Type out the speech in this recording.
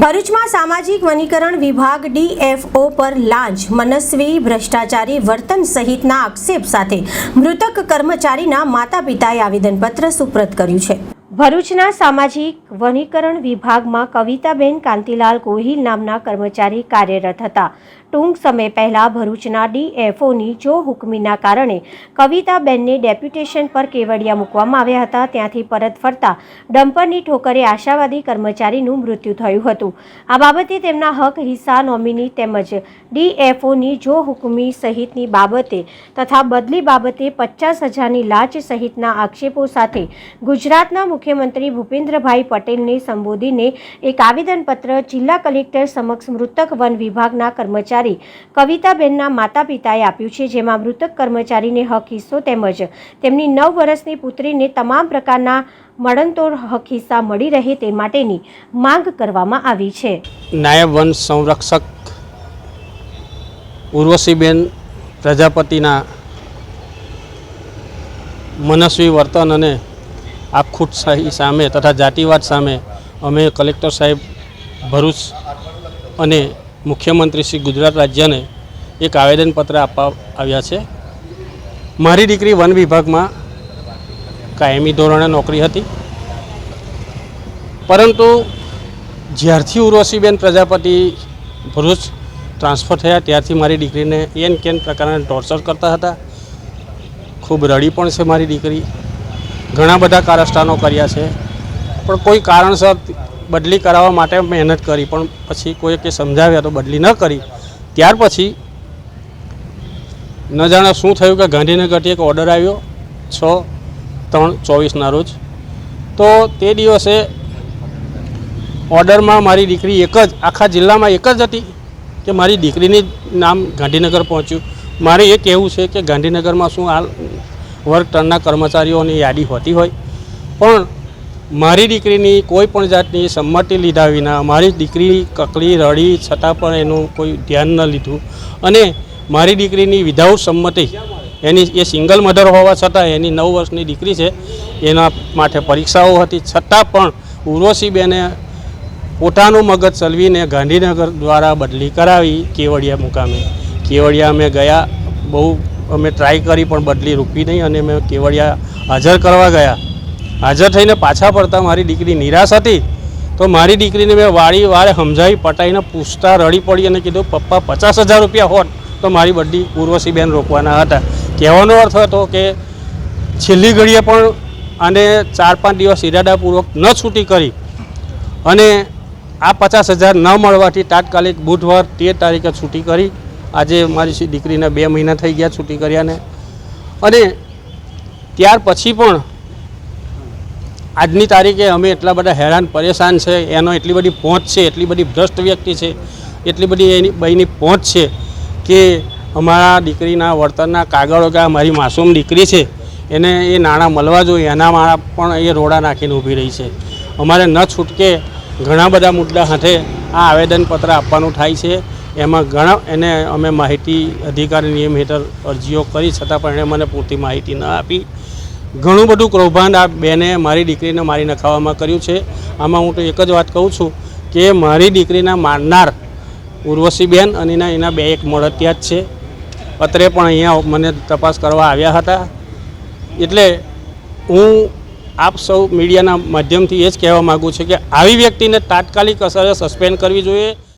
ભરૂચમાં સામાજિક વનીકરણ વિભાગ ડીએફઓ પર લાંચ. મનસ્વી, ભ્રષ્ટાચારી, વર્તન સહિતના આક્ષેપ સાથે મૃતક કર્મચારીના માતા પિતાએ આવેદનપત્ર સુપ્રત કર્યું છે. ભરૂચના સામાજિક વનીકરણ વિભાગમાં કવિતાબેન કાંતિલાલ ગોહિલ નામના કર્મચારી કાર્યરત હતા. ટૂંક સમય પહેલા ભરૂચના ડીએફઓની જો હુકમીના કારણે કવિતાબેનને ડેપ્યુટેશન પર કેવડિયા મૂકવામાં આવ્યા હતા, ત્યાંથી પરત ફરતા ડમ્પરની ઠોકરે આશાવાદી કર્મચારીનું મૃત્યુ થયું હતું. આ બાબતે તેમના હક હિસ્સા નોમિની તેમજ ડીએફઓની જો હુકમી સહિતની બાબતે તથા બદલી બાબતે પચાસ હજારની લાંચ સહિતના આક્ષેપો સાથે ગુજરાતના મુખ્યમંત્રી ભૂપેન્દ્રભાઈ પટેલને સંબોધીને એક આવેદનપત્ર જિલ્લા કલેક્ટર સમક્ષ મૃતક વન વિભાગના કર્મચારી કવિતાબેનના માતા પિતાએ આપ્યું છે, જેમાં મૃતક કર્મચારીને હક હિસ્સો તેમજ તેમની નવ વર્ષની પુત્રીને તમામ પ્રકારના મળંતોડ હક હિસ્સા મળી રહે તે માટેની માંગ કરવામાં આવી છે. નાયબ વન સંરક્ષક ઉર્વશીબેન પ્રજાપતિના મનસ્વી વર્તન અને આપખૂટશાહી સામે તથા જાતિવાદ સામે અમે કલેક્ટર સાહેબ ભરૂચ અને મુખ્યમંત્રી શ્રી ગુજરાત રાજ્યને એક આવેદનપત્ર આપવા આવ્યા છે. મારી દીકરી વન વિભાગમાં કાયમી ધોરણે નોકરી હતી. પરંતુ જ્યારથી ઉર્વશીબેન પ્રજાપતિ ભરૂચ ટ્રાન્સફર થયા, ત્યારથી મારી દીકરીને એન કેન પ્રકારના ટોર્ચર કરતા હતા. ખૂબ રડી પણ છે મારી દીકરી. ઘણા બધા કારસ્તાનો કર્યા છે. પણ કોઈ કારણસર બદલી કરાવવા માટે મહેનત કરી, પણ પછી કોઈ કે સમજાવ્યા તો બદલી ન કરી. ત્યાર પછી ન જાણે શું થયું કે ગાંધીનગરથી એક ઓર્ડર આવ્યો છ ત્રણ ચોવીસના રોજ. તો તે દિવસે ઓર્ડરમાં મારી દીકરી એક જ, આખા જિલ્લામાં એક જ હતી કે મારી દીકરીની નામ ગાંધીનગર પહોંચ્યું. મારે એ કહેવું છે કે ગાંધીનગરમાં શું હાલ વર્ક ટર્નના કર્મચારીઓની યાદી હોતી હોય. પણ મારી દીકરીની કોઈ પણ જાતની સંમતિ લીધા વિના, મારી દીકરી કકડી રડી છતાં પણ એનું કોઈ ધ્યાન ન લીધું. અને મારી દીકરીની વિધાઉટ સંમતિ, એની એ સિંગલ મધર હોવા છતાં એની નવ વર્ષની દીકરી છે, એના માટે પરીક્ષાઓ હતી. છતાં પણ ઉર્વશીબેને પોતાનું મગજ ચલવીને ગાંધીનગર દ્વારા બદલી કરાવી કેવડિયા મુકામે. કેવડિયા અમે ગયા બહુ અમે ટ્રાય કરી પણ બદલી રૂકી નહીં અને મેં કેવડિયા હાજર કરવા ગયા. હાજર થઈને પાછા પડતા મારી દીકરી નિરાશ હતી. તો મારી દીકરીને મેં વાળી વાળે સમજાવી પટાઈને પૂછતા રડી પડી અને કીધું, પપ્પા, પચાસ હજાર રૂપિયા હોત તો મારી બધી ઉર્વશીબેન રોકવાના હતા. કહેવાનો અર્થ હતો કે છેલ્લી ઘડીએ પણ આને ચાર પાંચ દિવસ ઇરાદાપૂર્વક ન છૂટી કરી. અને આ પચાસ હજાર ન મળવાથી તાત્કાલિક બુધવાર તેર તારીખે છૂટી કરી. આજે મારી દીકરીને બે મહિના થઈ ગયા છૂટી કર્યાને. અને ત્યાર પછી પણ આજની તારીખે અમે એટલા બધા હેરાન પરેશાન છે, એનો એટલી બધી પહોંચ છે, એટલી બધી ભ્રષ્ટ વ્યક્તિ છે, એટલી બધી એની, બહીની પહોંચ છે કે અમારા દીકરીના વર્તનના કાગળો કે મારી માસૂમ દીકરી છે, એને એ નાણાં મળવા જોઈએ, એના માળા પણ એ રોડા નાખીને ઊભી રહી છે. અમારે ન છૂટકે ઘણા બધા મુદ્દા સાથે આ આવેદનપત્ર આપવાનું થાય છે. એમાં ઘણા એને અમે માહિતી અધિકારી નિયમ હેઠળ અરજીઓ કરી, છતાં પણ એણે મને પૂરતી માહિતી ન આપી. ઘણું બધું કૌભાંડ આ બેને મારી દીકરીને મારી નખાવામાં કર્યું છે. આમાં હું તો એક જ વાત કહું છું કે મારી દીકરીના મારનાર ઉર્વશીબેન અને એના એના બે એક મળતિયાત છે. અત્રે પણ અહીંયા મને તપાસ કરવા આવ્યા હતા. એટલે હું આપ સૌ મીડિયાના માધ્યમથી એ જ કહેવા માગું છું કે આવી વ્યક્તિને તાત્કાલિક અસરે સસ્પેન્ડ કરવી જોઈએ.